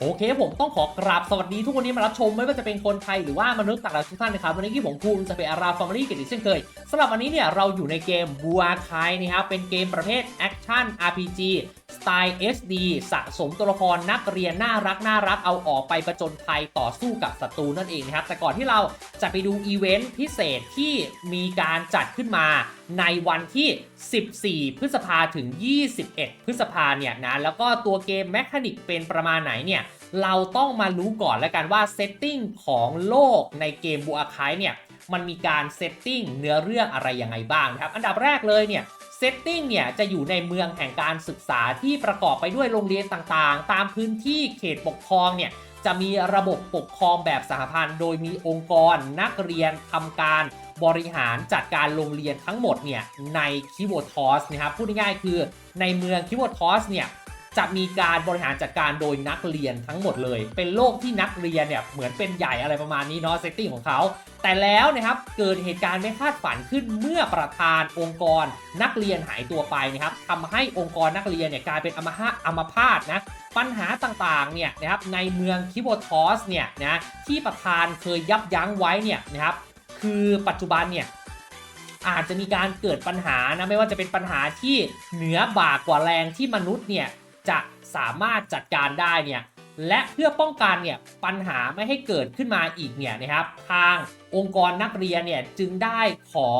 โอเคผมต้องขอกราบสวัสดีทุกคนที่มารับชมไม่ว่าจะเป็นคนไทยหรือว่ามนุษย์ต่างดาวทุกท่านนะครับวันนี้ที่ผมภูมิจะเป็นอาราฟาร์มลี่กันอีกเช่นเคยสำหรับวันนี้เนี่ยเราอยู่ในเกมบัวคายนะครับเป็นเกมประเภทแอคชั่น RPG ไตล์ SD สะสมตัวละครนักเรียนน่ารักน่ารักเอาออกไปประจนภัยต่อสู้กับศัตรูนั่นเองนะครับแต่ก่อนที่เราจะไปดูอีเวนต์พิเศษที่มีการจัดขึ้นมาในวันที่ 14 พฤษภาถึง 21 พฤษภาเนี่ยนะแล้วก็ตัวเกมแมคานิกเป็นประมาณไหนเนี่ยเราต้องมารู้ก่อนแล้วกันว่าเซตติ้งของโลกในเกมบูอาคายเนี่ย มันมีการเซตติ้งเนื้อเรื่องอะไรยังไงบ้างนะครับ อันดับแรกเลยเนี่ยเซตติ้งเนี่ยจะอยู่ในเมืองแห่งการศึกษาที่ประกอบไปด้วยโรงเรียนต่างๆ ตามพื้นที่เขตปกครองเนี่ยจะมีระบบปกครองแบบสหพันธ์ โดยมีองค์กรนักเรียนทำการบริหารจัดการโรงเรียนทั้งหมดเนี่ยในคิวทอสนะครับพูดง่ายๆคือในเมืองคิวทอสเนี่ย จะมีการบริหารจัดการโดยนักเรียนทั้งหมดเลย เป็นโลกที่นักเรียนเนี่ยเหมือนเป็นใหญ่อะไรประมาณนี้เนาะเซตติ้งของเขา แต่แล้วนะครับเกิดเหตุการณ์ไม่คาดฝันขึ้นเมื่อประธานองค์กร นักเรียนหายตัวไปนะครับทำให้องค์กรนักเรียนเนี่ยกลายเป็นอมหะอมพาตนะปัญหาต่างๆ เนี่ยนะครับในเมืองคิโบทอสเนี่ยนะที่ประธานเคยยับยั้งไว้เนี่ยนะครับคือปัจจุบันเนี่ยอาจจะมีการเกิดปัญหานะไม่ว่าจะเป็นปัญหาที่เหนือบากกว่าแรงที่มนุษย์เนี่ย จะสามารถจัดการได้เนี่ยและเพื่อป้องกันเนี่ยปัญหาไม่ให้เกิดขึ้นมาอีกเนี่ยนะครับทางองค์กรนักเรียนเนี่ยจึงได้ขอ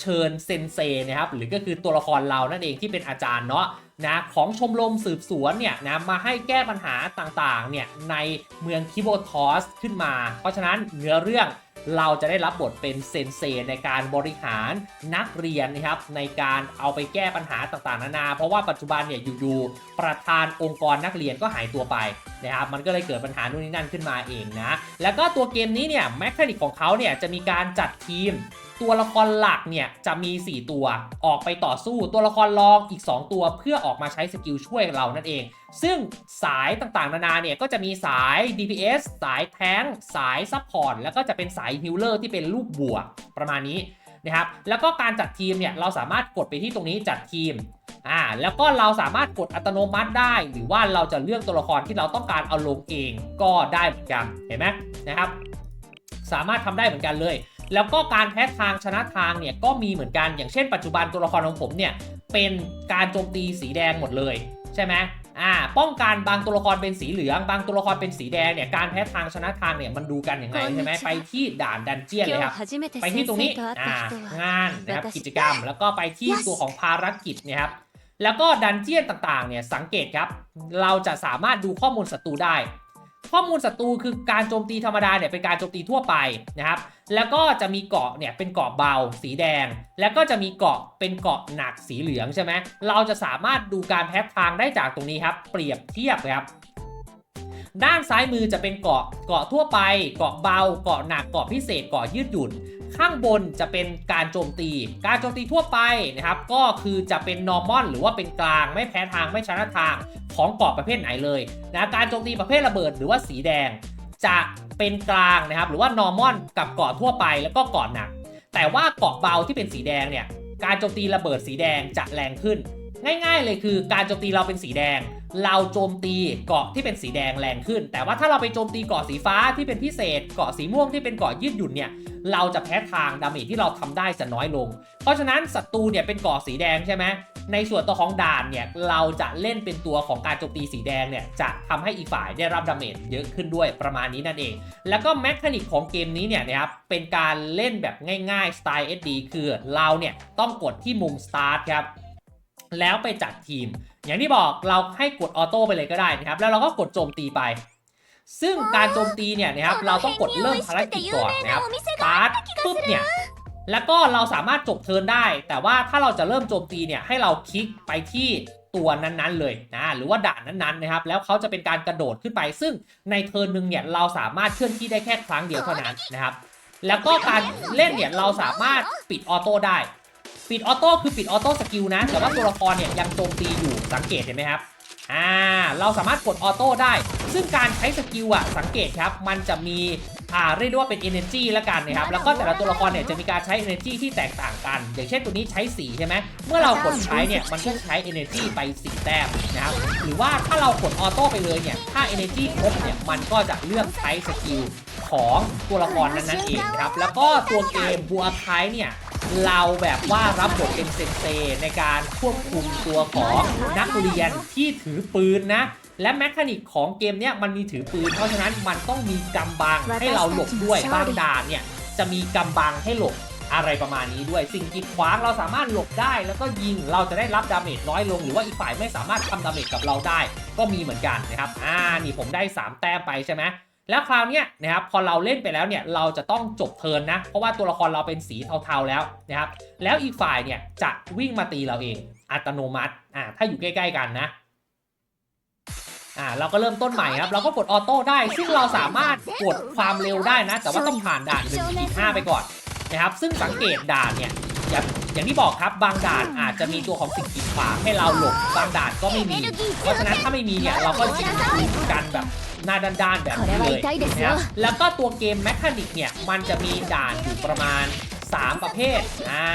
เชิญเซนเซนะครับหรือก็คือตัวละครเรานั่นเองที่เป็นอาจารย์เนาะนะของชมรมสืบสวนเนี่ยนะมาให้แก้ปัญหาต่างๆเนี่ยในเมืองคิโบทอสขึ้นมา เพราะฉะนั้นเนื้อเรื่อง เราจะได้รับบทเป็นเซนเซในการบริหารนักเรียนนะครับในการเอาไปแก้ปัญหาต่างๆ นานา เพราะว่าปัจจุบันเนี่ยอยู่ๆประธานองค์กรนักเรียนก็หายตัวไปนะครับมันก็เลยเกิดปัญหานู่นนี่นั่นขึ้นมาเองนะแล้วก็ตัวเกมนี้เนี่ยแมคานิกของเขาเนี่ยจะมีการจัดทีม ตัวละครหลักเนี่ยจะมี 4 ตัวออกไปต่อสู้ตัวละครรองอีก 2 ตัวเพื่อออกมาใช้สกิลช่วยเรานั่นเอง ซึ่งสายต่างๆ นานาเนี่ยก็จะมีสาย DPS สายแทงสายซัพพอร์ตแล้วก็จะเป็นสายฮิลเลอร์ที่เป็นลูกบวกประมาณนี้นะครับแล้วก็การจัดทีมเนี่ยเราสามารถกดไปที่ตรงนี้จัดทีมอ่าแล้วก็เราสามารถกดอัตโนมัติได้ หรือว่าเราจะเลือกตัวละครที่เราต้องการเอาลงเองก็ได้เหมือนกันเห็นไหมนะครับ สามารถทำได้เหมือนกันเลย แล้วก็การแพ้ทางชนะทางเนี่ยก็มีเหมือนกันอย่างเช่นปัจจุบันตัวละครของผมเนี่ยเป็นการโจมตีสีแดงหมดเลยใช่ไหมอ่าป้องกันบางตัวละครเป็นสีเหลือง บางตัวละครเป็นสีแดงเนี่ยการแพ้ทางชนะทางเนี่ยมันดูกันอย่างไรใช่ไหมไปที่ด่านดันเจียนเลยครับไปที่ตรงนี้อ่างานนะครับกิจกรรม แล้วก็ไปที่ตัวของภารกิจเนี่ยครับแล้วก็ดันเจียนต่างๆเนี่ยสังเกตครับ เราจะสามารถดูข้อมูลศัตรูได้ ข้อมูลศัตรูคือการโจมตีธรรมดาเนี่ยเป็นการโจมตีทั่วไปนะครับ แล้วก็จะมีเกาะเนี่ยเป็นเกาะเบาสีแดง แล้วก็จะมีเกาะเป็นเกาะหนักสีเหลืองใช่ไหมเราจะสามารถดูการแพ้ทางได้จากตรงนี้ครับ เปรียบเทียบครับ ด้านซ้ายมือจะเป็นเกาะเกาะทั่วไป เกาะเบา เกาะหนักเกาะพิเศษเกาะยืดหยุ่นข้างบนจะเป็นการโจมตี การโจมตีทั่วไปนะครับ ก็คือจะเป็น normal หรือว่าเป็นกลาง ไม่แพ้ทางไม่ชนะทาง ของเกาะประเภทไหนเลยนะการโจมตีประเภทระเบิดหรือว่าสีแดง จะเป็นกลางนะครับหรือว่า normal กับเกาะทั่วไปแล้วก็เกาะหนัก แต่ว่าเกาะเบาที่เป็นสีแดงเนี่ยการโจมตีระเบิดสีแดงจะแรงขึ้น ง่าย ๆ เลยคือการโจมตีเราเป็นสีแดง เราโจมตีเกาะที่เป็นสีแดงแรงขึ้น แต่ว่าถ้าเราไปโจมตีเกาะสีฟ้าที่เป็นพิเศษ เกาะสีม่วงที่เป็นเกาะยืดหยุ่นเนี่ยเราจะแพ้ทางดาเมจที่เราทำได้จะน้อยลง เพราะฉะนั้นศัตรูเนี่ยเป็นเกาะสีแดงใช่ไหม ในส่วนตัวของด่านเนี่ยเราจะเล่นเป็นตัวของการโจมตีสีแดงเนี่ยจะทำให้อีกฝ่ายได้รับดาเมจเยอะขึ้นด้วยประมาณนี้นั่นเอง แล้วก็แมคานิกของเกมนี้เนี่ยนะครับเป็นการเล่นแบบง่ายๆสไตล์ SD คือเราเนี่ยต้องกดที่มุม Start ครับแล้วไปจัดทีม อย่างที่บอกเราให้กดออโต้ไปเลยก็ได้นะครับแล้วเราก็กดโจมตีไปซึ่งการโจมตีเนี่ยนะครับเราต้องกดเริ่มภารกิจก่อนนะครับสตาร์ทปุ๊บเนี่ย แล้วก็เราสามารถจบเทิร์นได้ แต่ว่าถ้าเราจะเริ่มโจมตีเนี่ยให้เราคลิกไปที่ตัวนั้นๆเลยนะหรือว่าด่านนั้นๆนะครับแล้วเขาจะเป็นการกระโดดขึ้นไป ซึ่งในเทิร์นหนึ่งเนี่ยเราสามารถเคลื่อนที่ได้แค่ครั้งเดียวเท่านั้นนะครับแล้วก็การเล่นเนี่ยเราสามารถปิดออโต้ได้ ปิดออโต้คือปิดออโต้สกิลนะแต่ว่าตัวละครเนี่ยยังโจมตีอยู่สังเกตเห็นไหมครับอ่าเราสามารถกดออโต้ได้ ซึ่งการใช้สกิลอะสังเกตครับมันจะมี อ่าเรียกได้ว่าเป็น energy ละกันนะครับแล้วก็แต่ละตัวละครเนี่ยจะมีการใช้ energy ที่แตกต่างกัน อย่างเช่นตัวนี้ใช้สีใช่ไหมเมื่อเรากดใช้เนี่ยมันก็ใช้ energy ไปสีแต้มนะครับหรือว่าถ้าเรากดออโต้ไปเลยเนี่ยถ้า energy ครบเนี่ยมันก็จะเลือกใช้สกิลของตัวละครนั้นๆเองครับแล้วก็ตัวเกมบัวคายเนี่ยเราแบบว่ารับบทเป็นเซนเซในการควบคุมตัวของนักเรียนที่ถือปืนนะ และแมคานิกของเกมเนี้ยมันมีถือปืน เพราะฉะนั้นมันต้องมีกำบังให้เราหลบด้วยบางด่านเนี่ยจะมีกำบังให้หลบอะไรประมาณนี้ด้วย สิ่งกีดขวางเราสามารถหลบได้ แล้วก็ยิงเราจะได้รับดาเมจน้อยลง หรือว่าอีกฝ่ายไม่สามารถทำดาเมจกับเราได้ ก็มีเหมือนกันนะครับอ่านี่ผมได้ 3 แต้มไปใช่ไหมแล้วคราวเนี้ยนะครับพอเราเล่นไปแล้วเนี่ยเราจะต้องจบเทิร์นนะ เพราะว่าตัวละครเราเป็นสีเทาๆแล้วนะครับแล้วอีกฝ่ายเนี่ยจะวิ่งมาตีเราเองอัตโนมัติอ่าถ้าอยู่ใกล้ ๆ กันนะ อ่าเราก็เริ่มต้นใหม่ครับ เราก็กดออโต้ได้ ซึ่งเราสามารถกดความเร็วได้นะ แต่ว่าต้องผ่านด่าน1นึ่งห้าไปก่อนนะครับ ซึ่งสังเกตด่านเนี่ยอย่างอย่างที่บอกครับบางด่านอาจจะมีตัวของสิ่งกีดขวางให้เราหลบบางด่านก็ไม่มี เพราะฉะนั้นถ้าไม่มีเนี่ยเราก็ยิงกันแบบหน้าด้านๆแบบนี้เลยนะครับแล้วก็ตัวเกมแมคานิกเนี่ยมันจะมีด่านอยู่ประมาณ 3 ประเภทอ่า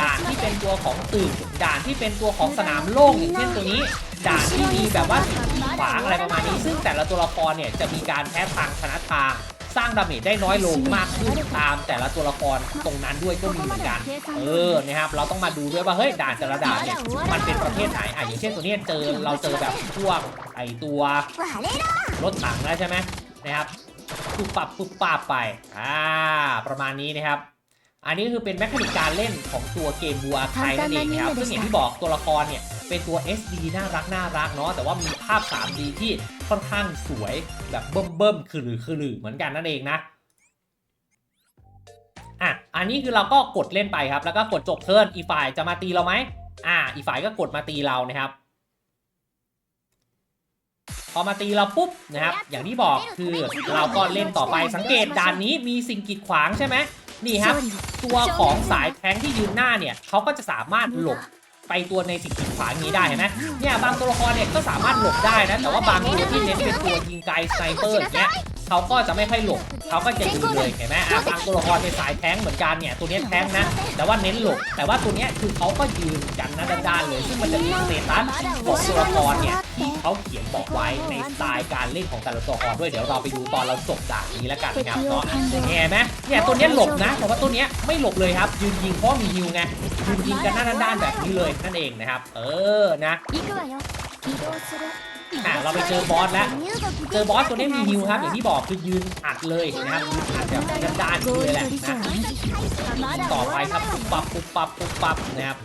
ด่านที่เป็นตัวของตึกด่านที่เป็นตัวของสนามโล่งอย่างเช่นตัวนี้ ด่านที่มีแบบว่าสิ่งกีดขวางอะไรประมาณนี้ ซึ่งแต่ละตัวละครเนี่ยจะมีการแพ้ทางชนะทาง สร้างดาเมจได้น้อยลงมากขึ้นตามแต่ละตัวละครตรงนั้นด้วยก็มีเหมือนกัน เออนะครับเราต้องมาดูด้วยว่าเฮ้ยด่านแต่ละด่านเนี่ยมันเป็นประเภทไหนอะอย่างเช่นตัวนี้เจอเราเจอแบบพวกไอตัวรถถังแล้วใช่ไหมนะครับปุบปับปุบปับไปอ่าประมาณนี้นะครับ อันนี้คือเป็นแมคานิกการเล่นของตัวเกมบัวไทยนั่นเองนะครับซึ่งอย่างที่บอกตัวละครเนี่ยเป็นตัว SD น่ารักน่ารักเนาะแต่ว่ามีภาพ 3D ที่ค่อนข้างสวยแบบเบิ่มเบิ่มๆคือหรือคือหรือเหมือนกันนั่นเองนะอะอันนี้คือเราก็กดเล่นไปครับ แล้วก็กดจบเทิร์นอีกฝ่ายจะมาตีเราไหมอ่า อีกฝ่ายก็กดมาตีเรานะครับพอมาตีเราปุ๊บนะครับ อย่างที่บอกคือเราก็เล่นต่อไปสังเกตด่านนี้มีสิ่งกีดขวางใช่ไหม นี่ครับตัวของสายแทงที่ยืนหน้าเนี่ยเขาก็จะสามารถหลบไปตัวในสิ่งกีดขวางนี้ได้เห็นไหมเนี่ยบางตัวละครเนี่ยก็สามารถหลบได้นะแต่ว่าบางตัวที่เน้นเป็นตัวยิงไกลสไนเปอร์อย่างเงี้ย เขาก็จะไม่ค่อยหลบเขาก็จะยืนเลยเห็นไหมอะบางตัวละครเป็นสายแทงเหมือนกันเนี่ยตัวเนี้ยแทงนะ แต่ว่าเน้นหลบ แต่ว่าตัวเนี้ยคือเขาก็ยืนกันหน้าด้านๆเลย ซึ่งมันจะมีสเตตัสของตัวละครเนี่ยที่เขาเขียนบอกไว้ในสไตล์การเล่นของแต่ละตัวละครด้วยเดี๋ยวเราไปดูตอนเราจบด่านนี้แล้วกันนะครับเนาะเห็นไหมเนี่ยตัวเนี้ยหลบนะ แต่ว่าตัวเนี้ยไม่หลบเลยครับ ยืนยิงเพราะมีฮิวไงยืนยิงกันหน้าด้านๆแบบนี้เลยนั่นเองนะครับ เออนะ อะเราไปเจอบอสแล้ว เจอบอสตัวนี้มีฮิวครับอย่างที่บอกคือยืนอัดเลยนะครับยืนอัดแบบด้านๆเลยแหละนะต่อไปครับปุ๊บปับปุ๊บปับปุ๊บปับนะครับ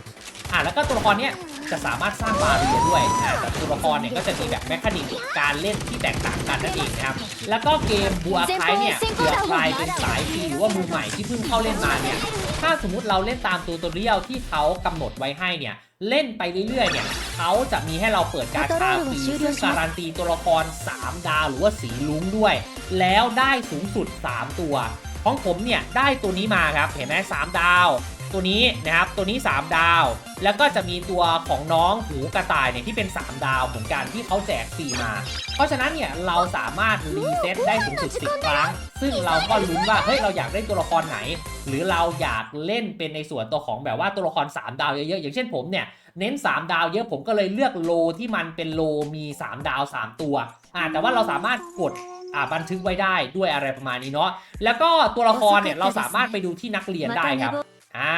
อะแล้วก็ตัวละครเนี้ย จะสามารถสร้างบาเรียด้วยนะแต่ตัวละครเนี่ยก็จะมีแบบแมคานิกการเล่นที่แตกต่างกันนั่นเองนะครับแล้วก็เกมบัวคายเนี่ยเผื่อใครเป็นสายฟรีหรือว่ามือใหม่ที่เพิ่งเข้าเล่นมาเนี่ยถ้าสมมุติเราเล่นตามตัวตัวเรียวที่เขากำหนดไว้ให้เนี่ยเล่นไปเรื่อยๆเนี่ยเขาจะมีให้เราเปิดการ์ดาฟรีซึ่งการันตีตัวละคร 3 ดาวหรือว่าสีลุ้งด้วย แล้วได้สูงสุด 3 ตัว ของผมเนี่ยได้ตัวนี้มาครับเห็นไหม3ดาว ตัวนี้นะครับตัวนี้ 3 ดาว แล้วก็จะมีตัวของน้องหูกระต่ายเนี่ยที่เป็น 3 ดาวเหมือนกันที่เขาแจกฟรีมา เพราะฉะนั้นเนี่ยเราสามารถรีเซ็ตได้สูงสุด10ครั้ง ซึ่งเราก็ลุ้นว่าเฮ้ยเราอยากได้ตัวละครไหน หรือเราอยากเล่นเป็นในส่วนตัวของแบบว่าตัวละคร 3 ดาวเยอะๆอย่างเช่นผมเนี่ยเน้น 3 ดาวเยอะผมก็เลยเลือกโลที่มันเป็นโลมี 3 ดาว 3 ตัวอ่าแต่ว่าเราสามารถกดอ่าบันทึกไว้ได้ด้วยอะไรประมาณนี้เนาะแล้วก็ตัวละครเนี่ยเราสามารถไปดูที่นักเรียนได้ครับ อ่า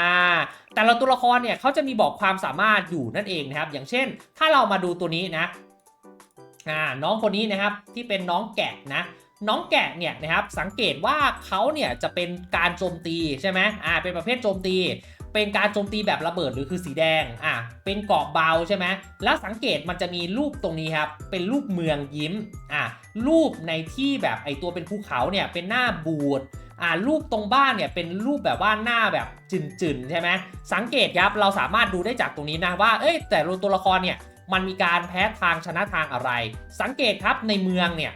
แต่ละตัวละครเนี่ยเขาจะมีบอกความสามารถอยู่นั่นเองนะครับ อย่างเช่น ถ้าเรามาดูตัวนี้นะอ่าน้องคนนี้นะครับที่เป็นน้องแกะนะน้องแกะเนี่ยนะครับสังเกตว่าเขาเนี่ยจะเป็นการโจมตีใช่ไหมอ่าเป็นประเภทโจมตี เป็นการโจมตีแบบระเบิดหรือคือสีแดงอะเป็นเกาะเบาใช่ไหมแล้วสังเกตมันจะมีรูปตรงนี้ครับเป็นรูปเมืองยิ้มอะรูปในที่แบบไอตัวเป็นภูเขาเนี่ยเป็นหน้าบูด อ่ารูปตรงบ้านเนี่ยเป็นรูปแบบว่าหน้าแบบจืนๆใช่ไหมสังเกตครับเราสามารถดูได้จากตรงนี้นะว่าเอ้ยแต่ตัวละครเนี่ยมันมีการแพ้ทางชนะทางอะไร สังเกตครับในเมืองเนี่ย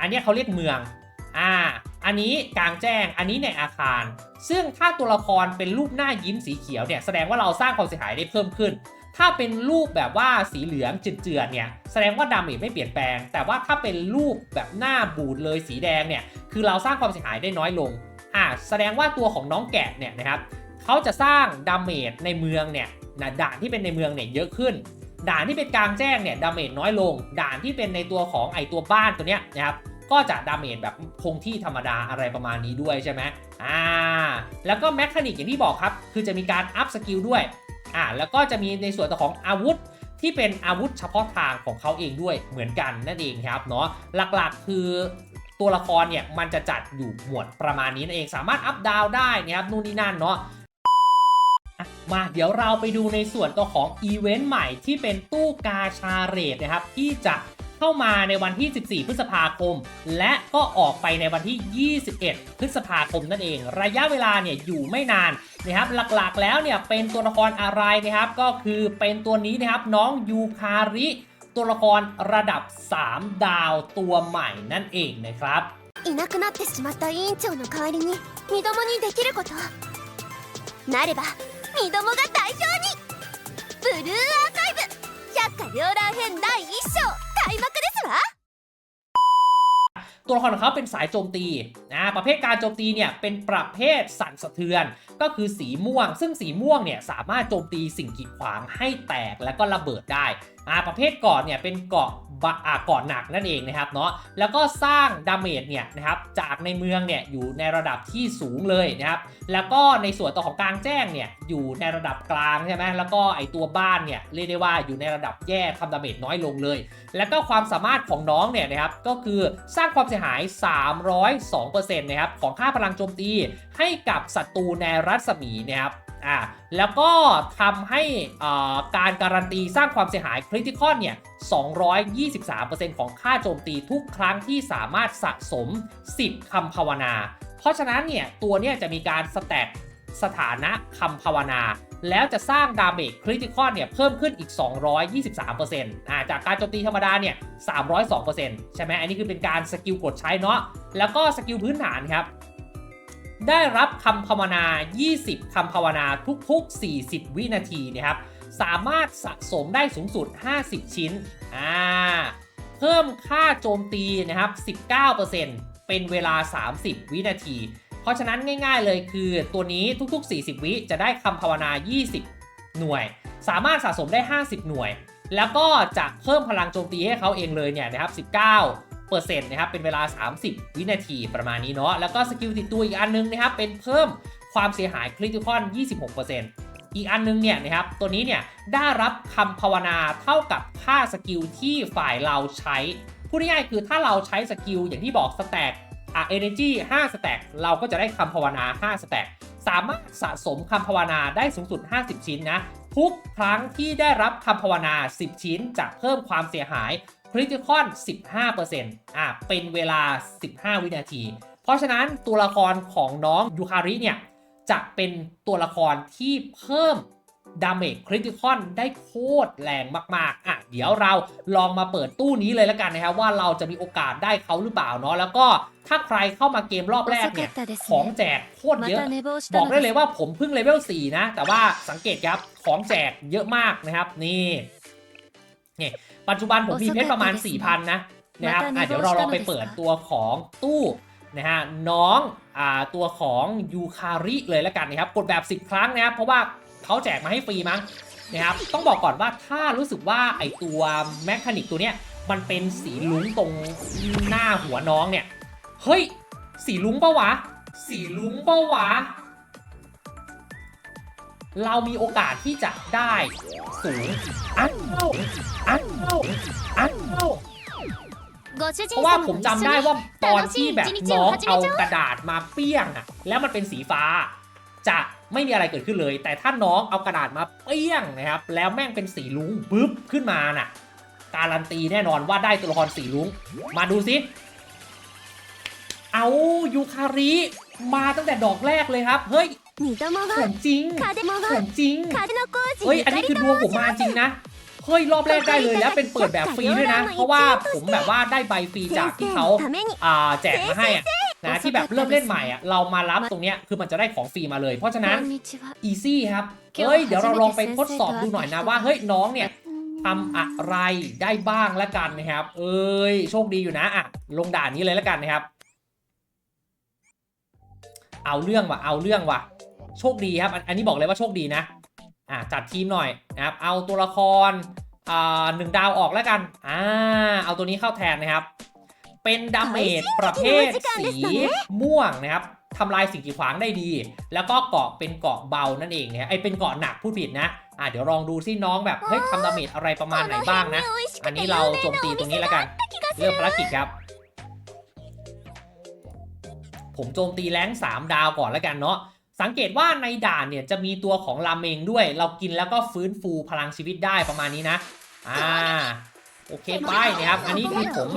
อันเนี้ยเขาเรียกเมืองอ่าอันนี้กลางแจ้งอันนี้ในอาคาร ซึ่งถ้าตัวละครเป็นรูปหน้ายิ้มสีเขียวเนี่ยแสดงว่าเราสร้างความเสียหายได้เพิ่มขึ้น ถ้าเป็นรูปแบบว่าสีเหลืองเจือนๆเนี่ยแสดงว่าดาเมจไม่เปลี่ยนแปลง แต่ว่าถ้าเป็นรูปแบบหน้าบูดเลยสีแดงเนี่ย คือเราสร้างความเสียหายได้น้อยลงอ่าแสดงว่าตัวของน้องแกะเนี่ยนะครับเขาจะสร้างดาเมจในเมืองเนี่ยนะด่านที่เป็นในเมืองเนี่ยเยอะขึ้น ด่านที่เป็นกลางแจ้งเนี่ยดาเมจน้อยลง ด่านที่เป็นในตัวของไอตัวบ้านตัวเนี้ยนะครับก็จะดาเมจแบบคงที่ธรรมดาอะไรประมาณนี้ด้วยใช่ไหมอ่าแล้วก็แมคานิกอย่างที่บอกครับ คือจะมีการอัพสกิลด้วยอ่าแล้วก็จะมีในส่วนของอาวุธที่เป็นอาวุธเฉพาะทางของเขาเองด้วยเหมือนกันนั่นเองครับเนาะหลักๆ คือ ตัวละครเนี่ยมันจะจัดอยู่หมวดประมาณนี้นั่นเองสามารถอัพดาวได้นะครับนู่นนี่นั่นเนาะมาเดี๋ยวเราไปดูในส่วนตัวของอีเวนต์ใหม่ที่เป็นตู้กาชาเรทนะครับที่จะเข้ามาในวันที่ 14 พฤษภาคม และก็ออกไปในวันที่ 21 พฤษภาคมนั่นเอง ระยะเวลาเนี่ยอยู่ไม่นานนะครับหลักๆแล้วเนี่ยเป็นตัวละครอะไรนะครับก็คือเป็นตัวนี้นะครับน้องยูคาริ ตัวละครระดับ 3 ดาวตัวใหม่นั่นเองนะครับ いなくなってしまった委員長の代わりにミドモにできることなればミドモが代表にブルーアーカイブ百花繚乱編第1章開幕ですわ ตัวละครของเขาเป็นสายโจมตีนะประเภทการโจมตีเนี่ยเป็นประเภทสั่นสะเทือน ก็คือสีม่วง ซึ่งสีม่วงเนี่ยสามารถโจมตีสิ่งกีดขวางให้แตกแล้วก็ระเบิดได้อ่าประเภทเกาะเนี่ยเป็นเกาะ บะอ่าเกาะหนักนั่นเองนะครับเนาะแล้วก็สร้างดาเมจเนี่ยนะครับจากในเมืองเนี่ยอยู่ในระดับที่สูงเลยนะครับแล้วก็ในส่วนต่อของกลางแจ้งเนี่ยอยู่ในระดับกลางใช่ไหมแล้วก็ไอตัวบ้านเนี่ยเรียกได้ว่าอยู่ในระดับแย่ทำดาเมจน้อยลงเลย แล้วก็ความสามารถของน้องเนี่ยนะครับก็คือสร้างความเสียหาย 302%นะครับของค่าพลังโจมตีให้กับศัตรูในรัศมีนะครับ อ่าแล้วก็ทำให้การการันตีสร้างความเสียหายคริติคอลเนี่ย 223%ของค่าโจมตีทุกครั้งที่สามารถสะสม 10คำภาวนา เพราะฉะนั้นเนี่ย ตัวเนี่ยจะมีการสแต็กสถานะคำภาวนา แล้วจะสร้างดาเมจคริติคอลเนี่ย เพิ่มขึ้นอีก 223%อ่าจากการโจมตีธรรมดาเนี่ย 302%ใช่ไหมอันนี้คือเป็นการสกิลกดใช้เนาะแล้วก็สกิลพื้นฐานครับ ได้รับคำภาวนา 20 คำภาวนาทุกๆ 40 วินาทีนะครับ สามารถสะสมได้สูงสุด 50 ชิ้น อ่า เพิ่มค่าโจมตีนะครับ 19%เป็นเวลา 30 วินาที เพราะฉะนั้นง่ายๆเลยคือตัวนี้ทุกๆ 40 วิจะได้คำภาวนา 20 หน่วย สามารถสะสมได้ 50 หน่วย แล้วก็จะเพิ่มพลังโจมตีให้เขาเองเลยเนี่ยนะครับ 19 เปอร์เซ็นต์นะครับเป็นเวลา 30 วินาทีประมาณนี้เนาะแล้วก็สกิลติดตัวอีกอันนึงนะครับเป็นเพิ่มความเสียหายคริติคอน26%อีกอันนึงเนี่ยนะครับตัวนี้เนี่ยได้รับคำภาวนาเท่ากับค่าสกิลที่ฝ่ายเราใช้พูดง่ายๆคือถ้าเราใช้สกิลอย่างที่บอกสแต็กอะ energy 5สแต็กเราก็จะได้คำภาวนา5สแต็กสามารถสะสมคำภาวนาได้สูงสุด 50 ชิ้นนะ ทุกครั้งที่ได้รับคำภาวนา 10 ชิ้นจะเพิ่มความเสียหาย คริติคอน 15%อะเป็นเวลา 15 วินาที เพราะฉะนั้นตัวละครของน้องยูคาริเนี่ย จะเป็นตัวละครที่เพิ่มดาเมจคริติคอนได้โคตรแรงมาก ๆ อะ เดี๋ยวเราลองมาเปิดตู้นี้เลยแล้วกันนะครับ ว่าเราจะมีโอกาสได้เขาหรือเปล่าเนาะแล้วก็ถ้าใครเข้ามาเกมรอบแรกเนี่ย ของแจกโคตรเยอะ บอกได้เลยว่าผมเพิ่งเลเวล4นะ แต่ว่าสังเกตครับของแจกเยอะมากนะครับนี่ นี่ปัจจุบันผมมีเพชรประมาณ 4,000 นะนะครับอะเดี๋ยวเราลองไปเปิดตัวของตู้นะฮะน้องอ่าตัวของยูคาริเลยแล้วกันนะครับกดแบบ 10 ครั้งนะครับเพราะว่าเขาแจกมาให้ฟรีมั้งนะครับต้องบอกก่อนว่าถ้ารู้สึกว่าไอตัวแมคานิกตัวเนี้ยมันเป็นสีลุ้งตรงหน้าหัวน้องเนี่ยเฮ้ยสีลุ้งปะวะ สีลุ้งปะวะ เรามีโอกาสที่จะได้สูงอันโลอันโลอันโลเพราะว่าผมจำได้ว่าตอนที่แบบน้องเอากระดาษมาเปี้ยงอะแล้วมันเป็นสีฟ้า จะไม่มีอะไรเกิดขึ้นเลย แต่ถ้าน้องเอากระดาษมาเปี้ยงนะครับ แล้วแม่งเป็นสีลุงปึ๊บขึ้นมาน่ะ การันตีแน่นอนว่าได้ตัวละครสีลุงมาดูสิเอายูคาริมาตั้งแต่ดอกแรกเลยครับ เฮ้ย ผมจริงผมจริงเฮ้ย อันนี้คือดวงผมมาจริงนะ เฮ้ย รอบแรกได้เลยแล้วเป็นเปิดแบบฟรีด้วยนะ เพราะว่าผมแบบว่าได้ใบฟรีจากที่เขาแจกมาให้อะนะที่แบบเริ่มเล่นใหม่อะเรามารับตรงเนี้ยคือมันจะได้ของฟรีมาเลย เพราะฉะนั้นอีซี่ครับ เฮ้ย เดี๋ยวเราลองไปทดสอบดูหน่อยนะว่า เฮ้ย น้องเนี่ยทำอะไรได้บ้างและกันนะครับ เอ้ย โชคดีอยู่นะอะลงด่านนี้เลยแล้วกันนะครับ เอาเรื่องว่ะ เอาเรื่องว่ะ โชคดีครับอันอันนี้บอกเลยว่าโชคดีนะอ่าจัดทีมหน่อยนะครับเอาตัวละครอ่าหนึ่งดาวออกแล้วกันอ่าเอาตัวนี้เข้าแทนนะครับ เป็นดาเมจประเภทสีม่วงนะครับทำลายสิ่งกีดขวางได้ดี แล้วก็เกาะเป็นเกาะเบานั่นเองเนี่ยไอเป็นเกาะหนักพูดผิดนะอ่าเดี๋ยวลองดูซิน้องแบบเฮ้ยทำดาเมจอะไรประมาณไหนบ้างนะ อันนี้เราโจมตีตรงนี้แล้วกัน เริ่มภารกิจครับ ผมโจมตีแรงค์3ดาวก่อนแล้วกันเนาะ สังเกตว่าในด่านเนี่ยจะมีตัวของราเมงด้วย เรากินแล้วก็ฟื้นฟูพลังชีวิตได้ประมาณนี้นะ อ่า โอเคไปนะครับ อันนี้คือผม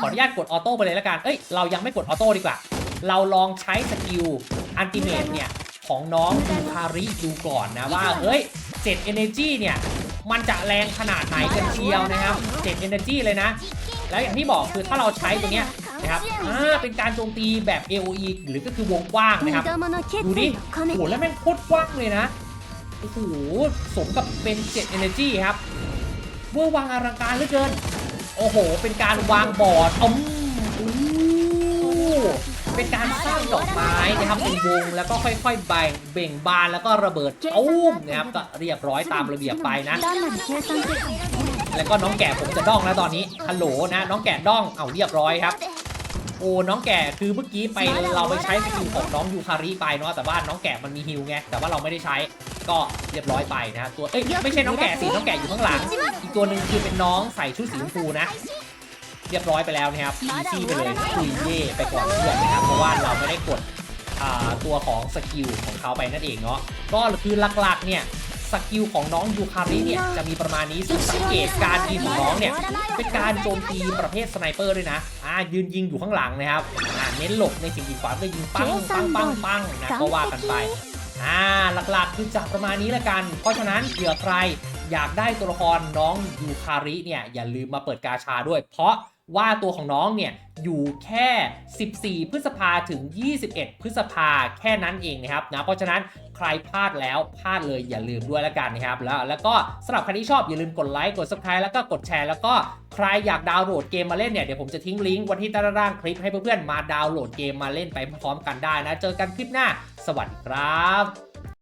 ขออนุญาตกดออโต้ไปเลยแล้วกัน เอ้ย เรายังไม่กดออโต้ดีกว่า เราลองใช้สกิลอันติเมตเนี่ย ของน้องยูคาริดูก่อนนะว่า เฮ้ย7 Energy เนี่ย มันจะแรงขนาดไหนกันเชียวนะครับ7 Energy เลยนะ แล้วอย่างที่บอกคือถ้าเราใช้ตัวเนี้ย นะครับอ่าเป็นการโจมตีแบบ AOE หรือก็คือวงกว้างนะครับ ดูดิโอ้โหแล้วแม่งโคตรกว้างเลยนะ โอ้โห สมกับเป็นเจ็ด Energy ครับเมื่อวางอลังการเหลือเกิน โอ้โห เป็นการวางบอร์ดอืมเป็นการสร้างดอกไม้นะครับเป็นวงแล้วก็ค่อยๆใบเบ่งบานแล้วก็ระเบิดตุ้มนะครับก็เรียบร้อยตามระเบียบไปนะแล้วก็น้องแก่ผมจะด้องแล้วตอนนี้ฮัลโหลนะ น้องแก่ด้องเอาเรียบร้อยครับ โอ้น้องแก่คือเมื่อกี้ไปเราไปใช้สกิลของน้องยูคาริไปเนาะแต่ว่าน้องแก่มันมีฮิลไงแต่ว่าเราไม่ได้ใช้ก็เรียบร้อยไปนะตัวเอ้ยไม่ใช่น้องแก่สิน้องแก่อยู่ข้างหลัง อีกตัวหนึ่งคือเป็นน้องใส่ชุดสีชมพูนะเรียบร้อยไปแล้วนะครับอีซี่ไปเลยคุยเย่ไปก่อนเพื่อนนะครับเพราะว่าเราไม่ได้กดอ่าตัวของสกิลของเขาไปนั่นเองเนาะก็คือหลักๆเนี่ย สกิลของน้องยูคาริเนี่ยจะมีประมาณนี้ซึ่งสังเกตการยิงของน้องเนี่ยเป็นการโจมตีประเภทสไนเปอร์ด้วยนะอ่ายืนยิงอยู่ข้างหลังนะครับอ่าเน้นหลบในสิ่งกีดขวางก็ยิงปังปังปังปังนะก็ว่ากันไปอ่าหลักๆคือจะประมาณนี้ละกัน เพราะฉะนั้นเผื่อใครอยากได้ตัวละครน้องยูคาริเนี่ยอย่าลืมมาเปิดกาชาด้วย เพราะ ว่าตัวของน้องเนี่ยอยู่แค่ 14 พฤษภาถึง 21 พฤษภาแค่นั้นเองนะครับนะเพราะฉะนั้นใครพลาดแล้วพลาดเลยอย่าลืมด้วยและกันนะครับแล้วแล้วก็สำหรับใครที่ชอบอย่าลืมกดไลค์กด subscribe แล้วก็กดแชร์แล้วก็ใครอยากดาวน์โหลดเกมมาเล่นเนี่ยเดี๋ยวผมจะทิ้งลิงก์วันที่ใต้ล่างคลิปให้เพื่อนๆมาดาวน์โหลดเกมมาเล่นไปพร้อมกันได้นะ เจอกันคลิปหน้า สวัสดีครับ